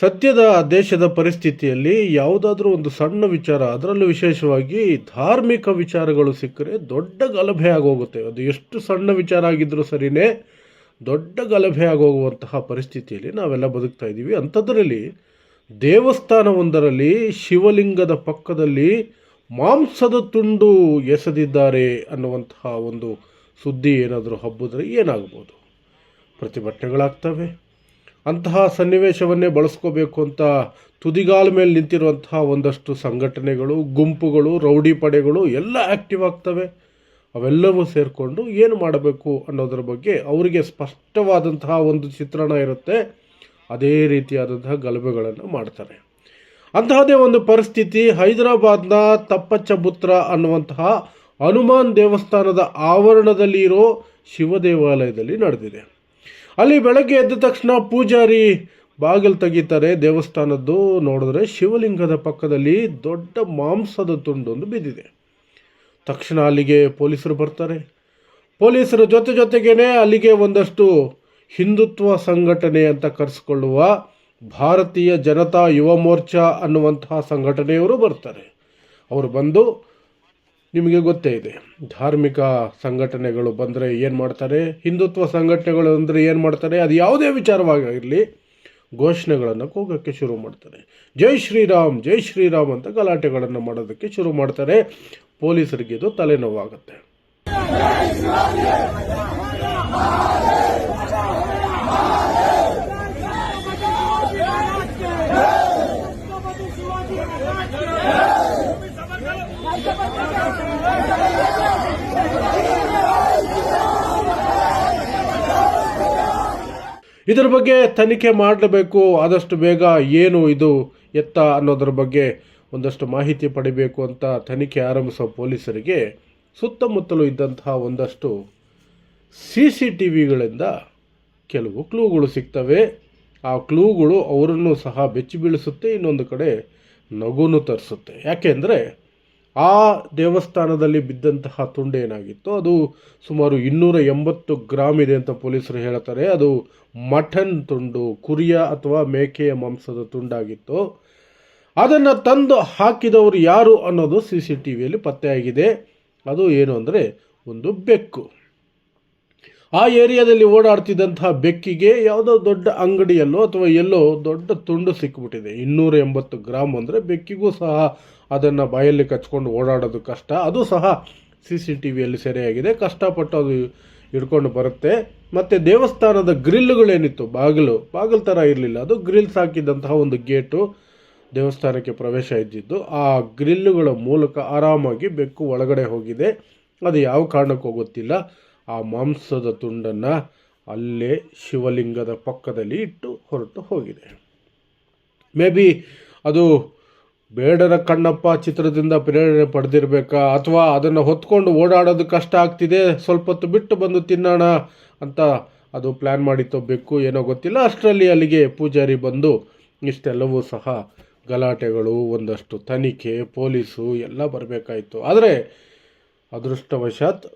ಸದ್ಯದ ದೇಶದ ಪರಿಸ್ಥಿತಿಯಲ್ಲಿ ಯಾವುದಾದ್ರೂ ಒಂದು ಸಣ್ಣ ವಿಚಾರ, ಅದರಲ್ಲೂ ವಿಶೇಷವಾಗಿ ಧಾರ್ಮಿಕ ವಿಚಾರಗಳು ಸಿಕ್ಕರೆ ದೊಡ್ಡ ಗಲಭೆ ಆಗೋಗುತ್ತೆ. ಅದು ಎಷ್ಟು ಸಣ್ಣ ವಿಚಾರ ಆಗಿದ್ದರೂ ಸರಿನೇ ದೊಡ್ಡ ಗಲಭೆ ಆಗೋಗುವಂತಹ ಪರಿಸ್ಥಿತಿಯಲ್ಲಿ ನಾವೆಲ್ಲ ಬದುಕ್ತಾ ಇದ್ದೀವಿ. ಅಂಥದ್ರಲ್ಲಿ ದೇವಸ್ಥಾನವೊಂದರಲ್ಲಿ ಶಿವಲಿಂಗದ ಪಕ್ಕದಲ್ಲಿ ಮಾಂಸದ ತುಂಡು ಎಸೆದಿದ್ದಾರೆ ಅನ್ನುವಂತಹ ಒಂದು ಸುದ್ದಿ ಏನಾದರೂ ಹಬ್ಬಿದ್ರೆ ಏನಾಗ್ಬೋದು? ಪ್ರತಿಭಟನೆಗಳಾಗ್ತವೆ. ಅಂತಹ ಸನ್ನಿವೇಶವನ್ನೇ ಬಳಸ್ಕೋಬೇಕು ಅಂತ ತುದಿಗಾಲ ಮೇಲೆ ನಿಂತಿರುವಂತಹ ಒಂದಷ್ಟು ಸಂಘಟನೆಗಳು, ಗುಂಪುಗಳು, ರೌಡಿ ಪಡೆಗಳು ಎಲ್ಲ ಆ್ಯಕ್ಟಿವ್ ಆಗ್ತವೆ. ಅವೆಲ್ಲವೂ ಸೇರಿಕೊಂಡು ಏನು ಮಾಡಬೇಕು ಅನ್ನೋದ್ರ ಬಗ್ಗೆ ಅವರಿಗೆ ಸ್ಪಷ್ಟವಾದಂತಹ ಒಂದು ಚಿತ್ರಣ ಇರುತ್ತೆ. ಅದೇ ರೀತಿಯಾದಂತಹ ಗಲಭೆಗಳನ್ನು ಮಾಡ್ತಾರೆ. ಅಂತಹದೇ ಒಂದು ಪರಿಸ್ಥಿತಿ, ಹೈದರಾಬಾದ್ನ ತಪ್ಪಚ್ಚಬುತ್ರ ಅನ್ನುವಂತಹ ಹನುಮಾನ್ ದೇವಸ್ಥಾನದ ಆವರಣದಲ್ಲಿ ಇರೋ ಶಿವ ದೇವಾಲಯದಲ್ಲಿ ನಡೆದಿದೆ. ಅಲ್ಲಿ ಬೆಳಗ್ಗೆ ಎದ್ದ ತಕ್ಷಣ ಪೂಜಾರಿ ಬಾಗಿಲು ತೆಗಿತಾರೆ, ದೇವಸ್ಥಾನದ್ದು ನೋಡಿದ್ರೆ ಶಿವಲಿಂಗದ ಪಕ್ಕದಲ್ಲಿ ದೊಡ್ಡ ಮಾಂಸದ ತುಂಡೊಂದು ಬಿದ್ದಿದೆ. ತಕ್ಷಣ ಅಲ್ಲಿಗೆ ಪೊಲೀಸರು ಬರ್ತಾರೆ. ಪೊಲೀಸರ ಜೊತೆ ಜೊತೆಗೇನೆ ಅಲ್ಲಿಗೆ ಒಂದಷ್ಟು ಹಿಂದುತ್ವ ಸಂಘಟನೆ ಅಂತ ಕರೆಸಿಕೊಳ್ಳುವ ಭಾರತೀಯ ಜನತಾ ಯುವ ಮೋರ್ಚಾ ಅನ್ನುವಂತಹ ಸಂಘಟನೆಯವರು ಬರ್ತಾರೆ. ಅವರು ಬಂದು ನಿಮಗೆ ಗೊತ್ತೇ ಇದೆ ಧಾರ್ಮಿಕ ಸಂಘಟನೆಗಳು ಬಂದರೆ ಏನು ಮಾಡ್ತಾರೆ ಹಿಂದುತ್ವ ಸಂಘಟನೆಗಳು ಅಂದರೆ ಏನು ಮಾಡ್ತಾರೆ ಅದು ಯಾವುದೇ ವಿಚಾರವಾಗಿರಲಿ ಘೋಷಣೆಗಳನ್ನು ಕೂಗೋಕ್ಕೆ ಶುರು ಮಾಡ್ತಾರೆ ಜೈ ಶ್ರೀರಾಮ್ ಜೈ ಶ್ರೀರಾಮ್ ಅಂತ ಗಲಾಟೆಗಳನ್ನು ಮಾಡೋದಕ್ಕೆ ಶುರು ಮಾಡ್ತಾರೆ ಪೊಲೀಸರಿಗೆ ಇದು ತಲೆನೋವಾಗುತ್ತೆ ಇದರ ಬಗ್ಗೆ ತನಿಖೆ ಮಾಡಬೇಕು, ಆದಷ್ಟು ಬೇಗ ಏನು ಇದು ಎತ್ತ ಅನ್ನೋದ್ರ ಬಗ್ಗೆ ಒಂದಷ್ಟು ಮಾಹಿತಿ ಪಡಿಬೇಕು ಅಂತ ತನಿಖೆ ಆರಂಭಿಸೋ ಪೊಲೀಸರಿಗೆ ಸುತ್ತಮುತ್ತಲು ಇದ್ದಂತಹ ಒಂದಷ್ಟು ಸಿ ಸಿ ಟಿ ವಿಗಳಿಂದ ಕೆಲವು ಕ್ಲೂಗಳು ಸಿಗ್ತವೆ. ಆ ಕ್ಲೂಗಳು ಅವರನ್ನು ಸಹ ಬೆಚ್ಚಿ ಬೀಳಿಸುತ್ತೆ ಇನ್ನೊಂದು ಕಡೆ ನಗುನು ತರಿಸುತ್ತೆ. ಯಾಕೆಂದರೆ ಆ ದೇವಸ್ಥಾನದಲ್ಲಿ ಬಿದ್ದಂತಹ ತುಂಡು ಏನಾಗಿತ್ತು? ಅದು ಸುಮಾರು ಇನ್ನೂರ ಎಂಬತ್ತು ಗ್ರಾಮ್ ಇದೆ ಅಂತ ಪೊಲೀಸರು ಹೇಳ್ತಾರೆ. ಅದು ಮಟನ್ ತುಂಡು, ಕುರಿಯ ಅಥವಾ ಮೇಕೆಯ ಮಾಂಸದ ತುಂಡಾಗಿತ್ತು. ಅದನ್ನು ತಂದು ಹಾಕಿದವರು ಯಾರು ಅನ್ನೋದು ಸಿ ಸಿ ಟಿ ವಿಯಲ್ಲಿ ಪತ್ತೆಯಾಗಿದೆ. ಅದು ಏನು ಅಂದರೆ ಒಂದು ಬೆಕ್ಕು. ಆ ಏರಿಯಾದಲ್ಲಿ ಓಡಾಡ್ತಿದ್ದಂತಹ ಬೆಕ್ಕಿಗೆ ಯಾವುದೋ ದೊಡ್ಡ ಅಂಗಡಿಯಲ್ಲೋ ಅಥವಾ ಎಲ್ಲೋ ದೊಡ್ಡ ತುಂಡು ಸಿಕ್ಕಿಬಿಟ್ಟಿದೆ ಇನ್ನೂರ ಎಂಬತ್ತು ಗ್ರಾಮ್ ಅಂದರೆ ಬೆಕ್ಕಿಗೂ ಸಹ ಅದನ್ನು ಬಾಯಲ್ಲಿ ಕಚ್ಕೊಂಡು ಓಡಾಡೋದು ಕಷ್ಟ. ಅದು ಸಹ ಸಿ ಸಿ ಟಿ ವಿಯಲ್ಲಿ ಸೆರೆಯಾಗಿದೆ. ಕಷ್ಟಪಟ್ಟು ಅದು ಹಿಡ್ಕೊಂಡು ಬರುತ್ತೆ. ಮತ್ತು ದೇವಸ್ಥಾನದ ಗ್ರಿಲ್ಲುಗಳೇನಿತ್ತು ಬಾಗಿಲು. ಬಾಗಿಲು ಥರ ಇರಲಿಲ್ಲ. ಅದು ಗ್ರಿಲ್ಸ್ ಹಾಕಿದ್ದಂತಹ ಒಂದು ಗೇಟು ದೇವಸ್ಥಾನಕ್ಕೆ ಪ್ರವೇಶ ಇದ್ದಿದ್ದು. ಆ ಗ್ರಿಲ್ಲುಗಳ ಮೂಲಕ ಆರಾಮಾಗಿ ಬೆಕ್ಕು ಒಳಗಡೆ ಹೋಗಿದೆ. ಅದು ಯಾವ ಕಾರಣಕ್ಕೂ ಗೊತ್ತಿಲ್ಲ. ಆ ಮಾಂಸದ ತುಂಡನ್ನು ಅಲ್ಲೇ ಶಿವಲಿಂಗದ ಪಕ್ಕದಲ್ಲಿ ಇಟ್ಟು ಹೊರಟು ಹೋಗಿದೆ. ಮೇ ಬಿ ಅದು ಬೇಡರ ಕಣ್ಣಪ್ಪ ಚಿತ್ರದಿಂದ ಪ್ರೇರಣೆ ಪಡೆದಿರಬೇಕಾ? ಅಥವಾ ಅದನ್ನು ಹೊತ್ಕೊಂಡು ಓಡಾಡೋದು ಕಷ್ಟ ಆಗ್ತಿದೆ, ಸ್ವಲ್ಪ ಹೊತ್ತು ಬಿಟ್ಟು ಬಂದು ತಿನ್ನೋಣ ಅಂತ ಅದು ಪ್ಲ್ಯಾನ್ ಮಾಡಿ ತೋಬೇಕು ಏನೋ ಗೊತ್ತಿಲ್ಲ. ಅಷ್ಟರಲ್ಲಿ ಅಲ್ಲಿಗೆ ಪೂಜಾರಿ ಬಂದು ಇಷ್ಟೆಲ್ಲವೂ ಸಹ ಗಲಾಟೆಗಳು, ಒಂದಷ್ಟು ತನಿಖೆ, ಪೊಲೀಸು ಎಲ್ಲ ಬರಬೇಕಾಯಿತು. ಆದರೆ ಅದೃಷ್ಟವಶಾತ್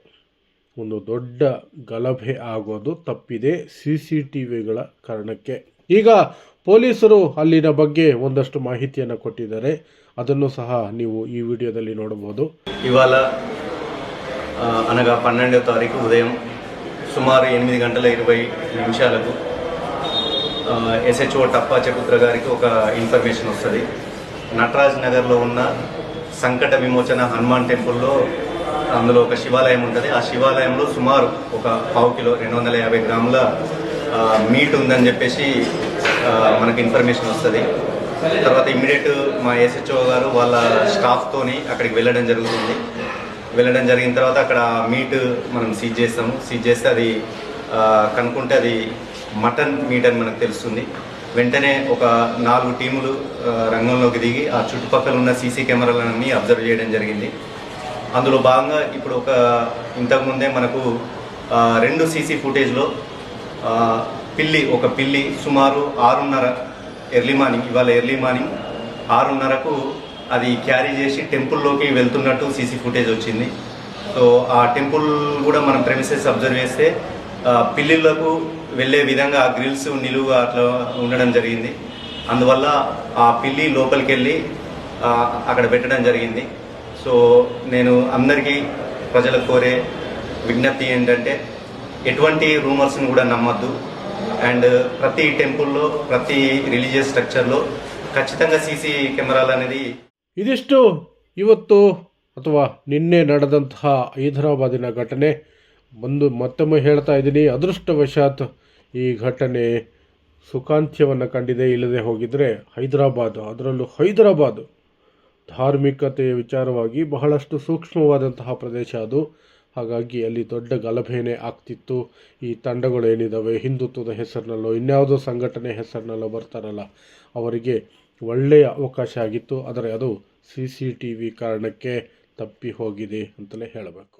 ಒಂದು ದೊಡ್ಡ ಗಲಭೆ ಆಗೋದು ತಪ್ಪಿದೆ ಸಿ ಸಿ ಟಿ ವಿಗಳ ಕಾರಣಕ್ಕೆ. ಈಗ ಪೊಲೀಸರು ಅಲ್ಲಿನ ಬಗ್ಗೆ ಒಂದಷ್ಟು ಮಾಹಿತಿಯನ್ನು ಕೊಟ್ಟಿದ್ದಾರೆ. ಅದನ್ನು ಸಹ ನೀವು ಈ ವಿಡಿಯೋದಲ್ಲಿ ನೋಡಬಹುದು. ಇವಾಗ ಅನಗ ಹನ್ನೆರಡನೇ ತಾರೀಕು ಉದಯಂ ಸುಮಾರು ಎನೈದು ಗಂಟಲ ಇರುವ ನಿಮಿಷ ಎಸ್ ಎಚ್ ಒ ಟಪ್ಪಾ ಚಗುತ್ರಗಾರಿಕೆ ಒಬ್ಬ ಇನ್ಫರ್ಮೇಷನ್ ಸರಿ ನಟರಾಜ್ ನಗರದನ್ನ ಸಂಕಟ ವಿಮೋಚನ ಹನುಮಾನ್ ಟೆಪ್ಪುಲ್ಲು అందులో ఒక శివాలయం ఉంటుంది. ఆ శివాలయంలో సుమారు ఒక పావు కిలో రెండు వందల యాభై గ్రాముల మీట్ ఉందని చెప్పేసి మనకు ఇన్ఫర్మేషన్ వస్తుంది. తర్వాత ఇమ్మీడియట్ మా ఎస్హెచ్ఓ గారు వాళ్ళ స్టాఫ్తోని అక్కడికి వెళ్ళడం జరుగుతుంది. వెళ్ళడం జరిగిన తర్వాత అక్కడ మీట్ మనం సీజ్ చేస్తాము. సీజ్ చేస్తే అది కనుక్కుంటే అది మటన్ మీట్ అని మనకు తెలుస్తుంది. వెంటనే ఒక నాలుగు టీములు రంగంలోకి దిగి ఆ చుట్టుపక్కల ఉన్న సీసీ కెమెరాలన్నీ అబ్జర్వ్ చేయడం జరిగింది. అందులో భాగంగా ఇప్పుడు ఒక ఇంతకుముందే మనకు రెండు సీసీ ఫుటేజ్లో పిల్లి ఒక పిల్లి సుమారు ఆరున్నర ఎర్లీ మార్నింగ్ ఇవాళ ఎర్లీ మార్నింగ్ ఆరున్నరకు అది క్యారీ చేసి టెంపుల్లోకి వెళ్తున్నట్టు సీసీ ఫుటేజ్ వచ్చింది. సో ఆ టెంపుల్ కూడా మనం ప్రెమిసెస్ అబ్జర్వ్ చేస్తే పిల్లిలకు వెళ్ళే విధంగా ఆ గ్రిల్స్ నిలువుగా అట్లా ఉండడం జరిగింది. అందువల్ల ఆ పిల్లి లోపలికి వెళ్ళి అక్కడ పెట్టడం జరిగింది. సో నేను అందరికీ ప్రజలకు కోరే విజ్ఞప్తి ఏంటంటే ఎటువంటి రూమర్స్ని కూడా నమ్మొద్దు అండ్ ప్రతి టెంపుల్లో ప్రతి రిలీజియస్ స్ట్రక్చర్లో ఖచ్చితంగా సీసీ కెమెరాలు అనేది ಇದಿಷ್ಟು ಇವತ್ತು ಅಥವಾ ನಿನ್ನೆ ನಡೆದಂತಹ ಹೈದರಾಬಾದಿನ ಘಟನೆ ಒಂದು ಮತ್ತೊಮ್ಮೆ ಹೇಳ್ತಾ ಇದ್ದೀನಿ ಅದೃಷ್ಟವಶಾತ್ ಈ ಘಟನೆ ಸುಖಾಂತ್ಯವನ್ನು ಕಂಡಿದೆ ಇಲ್ಲದೆ ಹೋಗಿದ್ರೆ ಹೈದರಾಬಾದ್ ಅದರಲ್ಲೂ ಹೈದರಾಬಾದ್ ಧಾರ್ಮಿಕತೆಯ ವಿಚಾರವಾಗಿ ಬಹಳಷ್ಟು ಸೂಕ್ಷ್ಮವಾದಂತಹ ಪ್ರದೇಶ ಅದು. ಹಾಗಾಗಿ ಅಲ್ಲಿ ದೊಡ್ಡ ಗಲಭೆನೇ ಆಗ್ತಿತ್ತು. ಈ ತಂಡಗಳು ಏನಿದ್ದಾವೆ ಹಿಂದುತ್ವದ ಹೆಸರಿನಲ್ಲೋ, ಇನ್ಯಾವುದೋ ಸಂಘಟನೆ ಹೆಸರಿನಲ್ಲೋ ಬರ್ತಾರಲ್ಲ, ಅವರಿಗೆ ಒಳ್ಳೆಯ ಅವಕಾಶ ಆಗಿತ್ತು. ಆದರೆ ಅದು ಸಿ ಸಿ ಟಿ ವಿ ಕಾರಣಕ್ಕೆ ತಪ್ಪಿ ಹೋಗಿದೆ ಅಂತಲೇ ಹೇಳಬೇಕು.